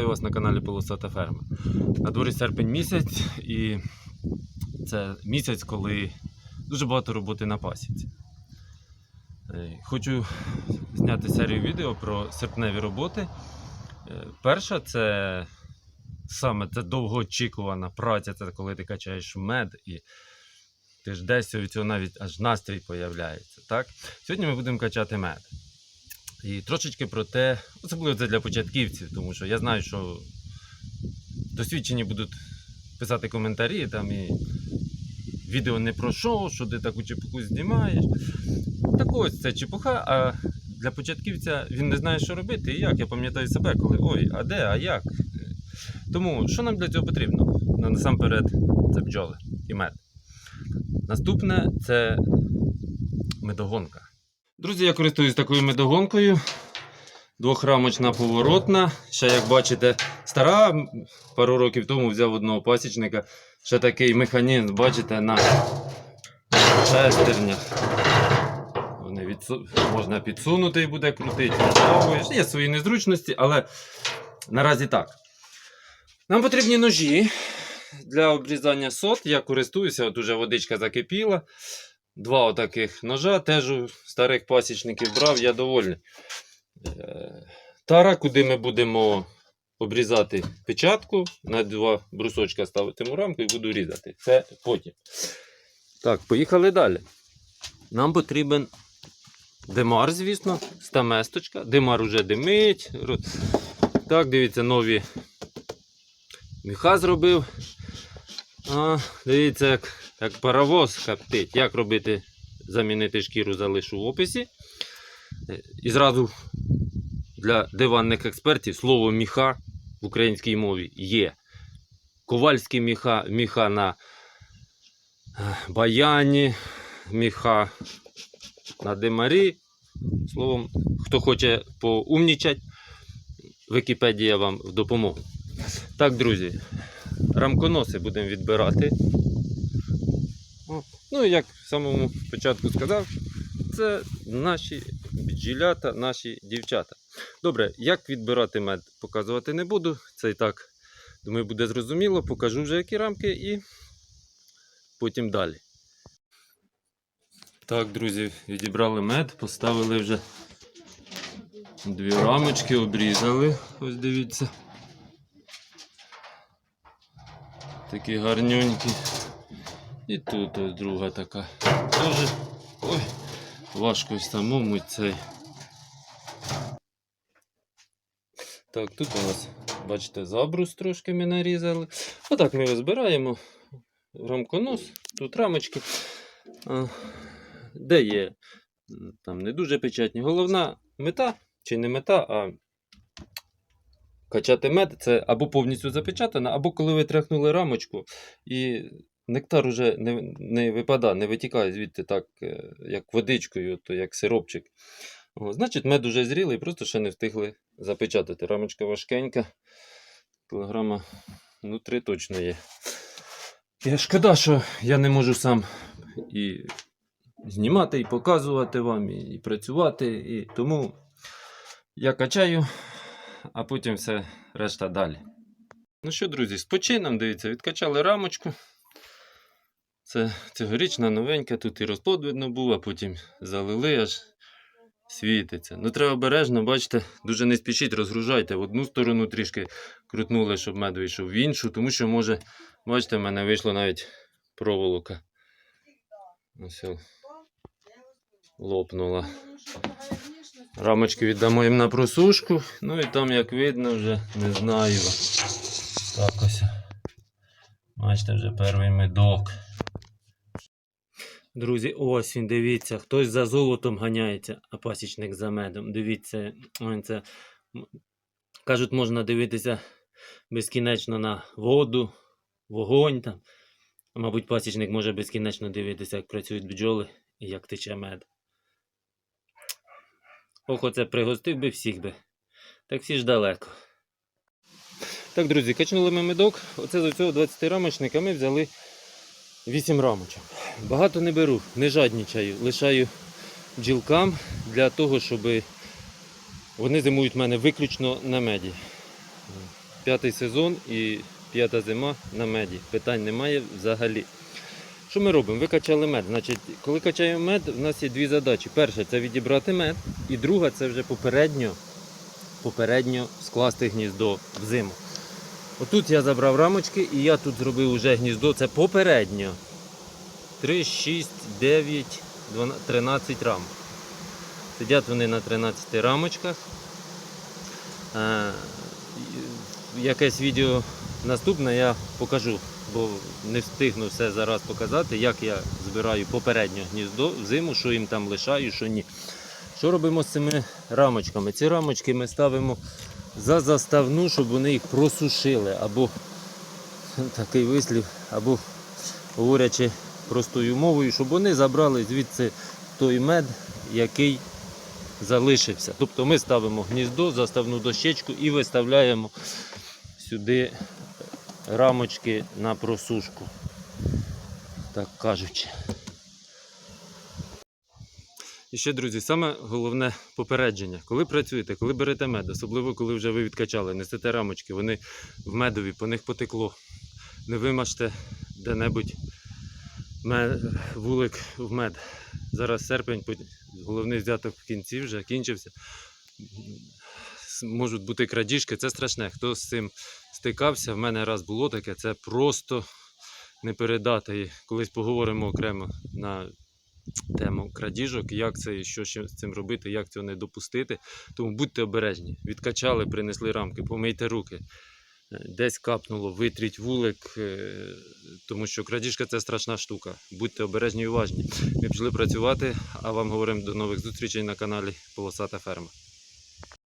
Вітаю вас на каналі Полосата Ферма. На дворі серпень місяць, і це місяць, коли дуже багато роботи на пасіці. Е, Хочу зняти серію відео про серпневі роботи. Е, Перша це саме це довгоочікувана праця, це коли ти качаєш мед і ти ждеш від цього навіть аж настрій появляється. Так? Сьогодні ми будемо качати мед. І трошечки про те, особливо це для початківців, тому що я знаю, що досвідчені будуть писати коментарі там і відео не про що, що ти таку чепуху знімаєш. Так ось це чепуха, а для початківця він не знає, що робити і як. Я пам'ятаю себе, коли ой, а де, а як? Тому що нам для цього потрібно? Ну, насамперед, це бджоли і мед. Наступне це медогонка. Друзі, я користуюсь такою медогонкою. Двохрамочна поворотна. Ще, як бачите, стара. Пару років тому взяв одного пасічника. Ще такий механізм, бачите, на шестернях. Вони відсу... Можна підсунути і буде крутити. Є свої незручності, але наразі так. Нам потрібні ножі для обрізання сот. Я користуюся, от уже водичка закипіла. Два отаких ножа, теж у старих пасічників брав, я довольний. Е, Тара, куди ми будемо обрізати печатку, на два брусочка ставитиму рамку і буду різати. Це потім. Так, поїхали далі. Нам потрібен демар, звісно, стаместочка. Демар уже димить. Так, дивіться, нові міха зробив. А, дивіться, як, як паровоз коптить. Як робити, замінити шкіру, залишу в описі. Е, І зразу для диванних експертів слово міха в українській мові є. Ковальські міха, міха на е, баяні, міха на димарі. Словом, хто хоче поумнічати, Вікіпедія вам в допомогу. Так, друзі, рамконоси будемо відбирати. Ну, як в самому початку сказав, це наші бджілята, наші дівчата. Добре, як відбирати мед, показувати не буду. Це і так, думаю, буде зрозуміло. Покажу вже які рамки і потім далі. Так, друзі, відібрали мед, поставили вже дві рамочки, обрізали. Ось дивіться. Такі гарнюнькі. І тут ось друга така. Тоже. Ой, важко й самому цей. Так, тут у нас, бачите, забрус трошки ми нарізали. Отак ми його збираємо. Рамконос, тут рамочки. Де є там не дуже печатні. Головна мета, чи не мета, а качати мед це або повністю запечатана, або коли ви тряхнули рамочку і нектар уже не, не випадає, не витікає звідти так, е, як водичкою, то як сиропчик. О, значить, мед уже зрілий, просто ще не встигли запечатати. Рамочка важкенька. Кілограма ну, точно є. Я шкода, що я не можу сам і знімати, і показувати вам, і, працювати. І тому я качаю, а потім все решта далі. Ну що, друзі, з дивіться, відкачали рамочку. Це цьогорічна новенька, тут і розплод видно був, а потім залили аж світиться. Ну треба обережно, бачите, дуже не спішіть, розгружайте. В одну сторону трішки крутнули, щоб мед вийшов в іншу, тому що може, бачите, в мене вийшло навіть проволока. Ось лопнула. Рамочки віддамо їм на просушку. Ну і там, як видно, вже не знаю. Так ось. Бачите, вже перший медок. Друзі, ось він, дивіться, хтось за золотом ганяється, а пасічник за медом. Дивіться, це кажуть, можна дивитися безкінечно на воду, вогонь там. Мабуть, пасічник може безкінечно дивитися, як працюють бджоли і як тече мед. Ох, оце пригостив би всіх би. Так всі ж далеко. Так, друзі, качнули ми медок. Оце з цього 20 рамочника ми взяли 8 рамочок. Багато не беру, не жаднічаю. Лишаю бджілкам для того, щоб вони зимують в мене виключно на меді. п'ятий сезон і п'ята зима на меді. Питань немає взагалі. Що ми робимо? Ви качали мед. Значить, коли качаємо мед, у нас є дві задачі. Перша це відібрати мед, і друга це вже попередньо, попередньо скласти гніздо в зиму. Отут я забрав рамочки і я тут зробив уже гніздо. Це попередньо. 3, 6, 9, 12, 13 рамок. Сидять вони на 13 рамочках. Е, Якесь відео наступне я покажу, бо не встигну все зараз показати, як я збираю попередньо гніздо в зиму, що їм там лишаю, що ні. Що робимо з цими рамочками? Ці рамочки ми ставимо за заставну, щоб вони їх просушили. Або такий вислів, або говорячи простою мовою, щоб вони забрали звідси той мед, який залишився. Тобто ми ставимо гніздо, заставну дощечку і виставляємо сюди рамочки на просушку. Так кажучи. І ще, друзі, саме головне попередження. Коли працюєте, коли берете мед, особливо коли вже ви відкачали, несете рамочки, вони в медові, по них потекло. Не вимажте де-небудь вулик в мед. Зараз серпень, головний взяток в кінці вже кінчився. Можуть бути крадіжки, це страшне. Хто з цим стикався, в мене раз було таке, це просто не передати. І колись поговоримо окремо на тему крадіжок, як це і що з цим робити, як цього не допустити. Тому будьте обережні. Відкачали, принесли рамки, помийте руки. Десь капнуло, витріть вулик, е, тому що крадіжка це страшна штука. Будьте обережні і уважні. Ми пішли працювати, а вам говоримо до нових зустрічей на каналі Полосата Ферма.